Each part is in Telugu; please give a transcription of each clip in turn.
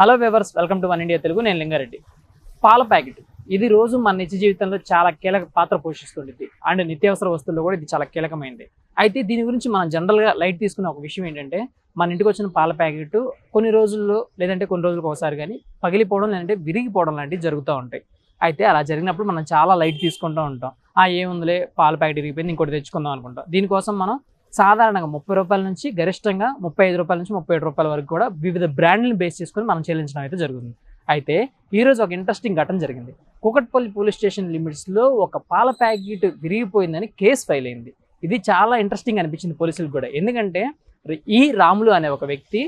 Hello viewers welcome to one India Telugu నేను లింగారెడ్డి. పాల ప్యాకెట్. ఇది రోజు మన నిత్య జీవితంలో చాలా కీలక పాత్ర పోషిస్తుంది అండ్ నిత్యావసర వస్తువుల్లో కూడా ఇది చాలా కీలకమైనది. అయితే దీని గురించి మనం జనరల్గా లైట్ తీసుకున్న ఒక విషయం ఏంటంటే మన ఇంటికి వచ్చిన పాల ప్యాకెట్ కొన్ని రోజుల్లో లేదంటే కొన్ని రోజులకు ఒకసారి కానీ పగిలిపోవడం లేదంటే విరిగిపోవడం లాంటివి జరుగుతూ ఉంటాయి. అయితే అలా జరిగినప్పుడు మనం చాలా లైట్ తీసుకుంటూ ఉంటాం. ఆ ఏముందిలే పాల ప్యాకెట్ విరిగిపోయింది ఇంకోటి తెచ్చుకుందాం అనుకుంటాం. దీనికోసం మనం సాధారణంగా ముప్పై రూపాయల నుంచి గరిష్టంగా ముప్పై ఐదు రూపాయల నుంచి ముప్పై ఏడు రూపాయల వరకు కూడా వివిధ బ్రాండ్లను బేస్ చేసుకొని మనం చెల్లించడం అయితే జరుగుతుంది. అయితే ఈరోజు ఒక ఇంట్రెస్టింగ్ ఘటన జరిగింది. కుకట్పల్లి పోలీస్ స్టేషన్ లిమిట్స్లో ఒక పాల ప్యాకెట్ విరిగిపోయిందని కేసు ఫైల్ అయింది. ఇది చాలా ఇంట్రెస్టింగ్ అనిపించింది పోలీసులకు కూడా. ఎందుకంటే ఈ రాములు అనే ఒక వ్యక్తి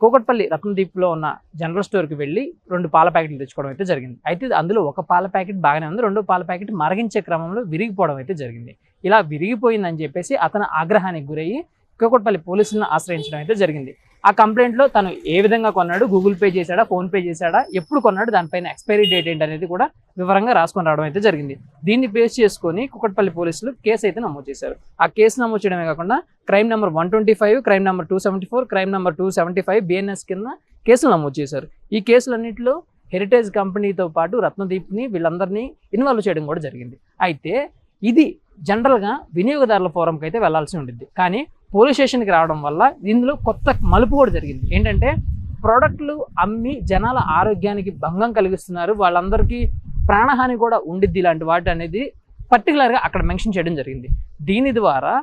కూకట్పల్లి రత్నదీప్లో ఉన్న జనరల్ స్టోర్కి వెళ్ళి రెండు పాల ప్యాకెట్లు తెచ్చుకోవడం అయితే జరిగింది. అయితే అందులో ఒక పాల ప్యాకెట్ బాగానే ఉంది. రెండో పాల ప్యాకెట్ మరగించే క్రమంలో విరిగిపోవడం అయితే జరిగింది. ఇలా విరిగిపోయిందని చెప్పేసి అతను ఆగ్రహానికి గురయ్యి కూకట్పల్లి పోలీసులను ఆశ్రయించడం అయితే జరిగింది. ఆ కంప్లైంట్లో తను ఏ విధంగా కొన్నాడు గూగుల్ పే చేశాడా ఫోన్పే చేశాడా ఎప్పుడు కొన్నాడు దానిపైన ఎక్స్పైరీ డేట్ ఏంటి అనేది కూడా వివరంగా రాసుకొని రావడం అయితే జరిగింది. దీన్ని బేస్ చేసుకొని కుక్కట్పల్లి పోలీసులు కేసు అయితే నమోదు చేశారు. ఆ కేసు నమోదు చేయడమే కాకుండా crime number one twenty five crime number two seventy four crime number two seventy five BNS కింద కేసులు నమోదు చేశారు. ఈ కేసులన్నింటిలో హెరిటేజ్ కంపెనీతో పాటు రత్నదీప్ని వీళ్ళందరినీ ఇన్వాల్వ్ చేయడం కూడా జరిగింది. అయితే ఇది జనరల్గా వినియోగదారుల ఫోరంకి అయితే వెళ్ళాల్సి ఉంటుంది కానీ పోలీస్ స్టేషన్కి రావడం వల్ల ఇందులో కొత్త మలుపు కూడా జరిగింది. ఏంటంటే ప్రోడక్ట్లు అమ్మి జనాల ఆరోగ్యానికి భంగం కలిగిస్తున్నారు. వాళ్ళందరికీ ప్రాణహాని కూడా ఉండిద్ది ఇలాంటి వాటి అనేది పర్టికులర్గా అక్కడ మెన్షన్ చేయడం జరిగింది. దీని ద్వారా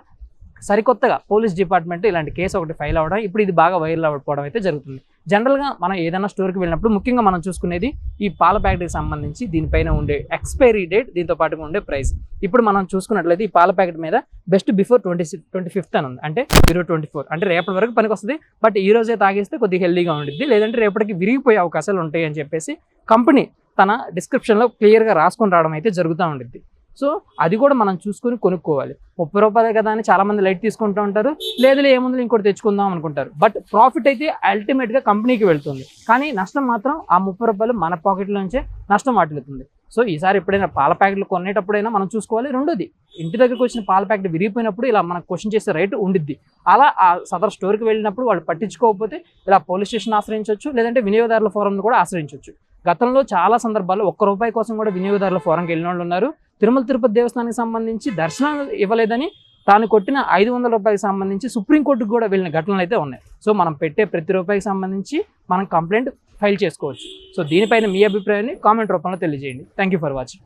సరికొత్తగా పోలీస్ డిపార్ట్మెంట్ ఇలాంటి కేసు ఒకటి ఫైల్ అవ్వడం ఇప్పుడు ఇది బాగా వైరల్ అవ్వకపోవడం అయితే జరుగుతుంది. జనరల్గా మనం ఏదైనా స్టోర్కి వెళ్ళినప్పుడు ముఖ్యంగా మనం చూసుకునేది ఈ పాల ప్యాకెట్కి సంబంధించి దీనిపైన ఉండే ఎక్స్పైరీ డేట్ దీంతో పాటుగా ఉండే ప్రైస్. ఇప్పుడు మనం చూసుకున్నట్లయితే ఈ పాల ప్యాకెట్ మీద best before twenty twenty fifth అని ఉంది. అంటే జీరో ట్వంటీ ఫోర్. అంటే రేపటి వరకు పనికి వస్తుంది. బట్ ఈ రోజే తాగేస్తే కొద్దిగా హెల్దీగా ఉంటుంది లేదంటే రేపటికి విరిగిపోయే అవకాశాలు ఉంటాయి అని చెప్పేసి కంపెనీ తన డిస్క్రిప్షన్లో క్లియర్గా రాసుకొని రావడం అయితే జరుగుతూ ఉంటుంది సో అది కూడా మనం చూసుకొని కొనుక్కోవాలి. ముప్పై రూపాయలే కదా అని చాలామంది లైట్ తీసుకుంటూ ఉంటారు. లేదు ఏముంది ఇంకోటి తెచ్చుకుందాం అనుకుంటారు. బట్ ప్రాఫిట్ అయితే అల్టిమేట్గా కంపెనీకి వెళ్తుంది. కానీ నష్టం మాత్రం ఆ ముప్పై రూపాయలు మన పాకెట్లో నుంచే నష్టం వాటిల్లుతుంది. సో ఈసారి ఎప్పుడైనా పాల ప్యాకెట్లు కొనేటప్పుడైనా మనం చూసుకోవాలి. రెండోది ఇంటి దగ్గరకు వచ్చిన పాల ప్యాకెట్ విరిగిపోయినప్పుడు ఇలా మనకు క్వశ్చన్ చేసే రైట్ ఉండిద్ది. అలా ఆ సదర్ స్టోర్కి వెళ్ళినప్పుడు వాళ్ళు పట్టించుకోకపోతే ఇలా పోలీస్ స్టేషన్ ఆశ్రయించవచ్చు లేదంటే వినియోగదారుల ఫోరంను కూడా ఆశ్రయించవచ్చు గతంలో చాలా సందర్భాల్లో ఒక్క రూపాయి కోసం కూడా వినియోగదారుల ఫోరంకి వెళ్ళిన వాళ్ళు ఉన్నారు. తిరుమల తిరుపతి దేవస్థానానికి సంబంధించి దర్శనం ఇవ్వలేదని తాను కొట్టిన ఐదు వందల రూపాయలకు సంబంధించి సుప్రీంకోర్టుకు కూడా వెళ్ళిన ఘటనలు అయితే ఉన్నాయి. సో మనం పెట్టే ప్రతి రూపాయికి సంబంధించి మనం కంప్లైంట్ ఫైల్ చేసుకోవచ్చు. సో దీనిపైన మీ అభిప్రాయాన్ని కామెంట్ రూపంలో తెలియజేయండి. Thank you for watching.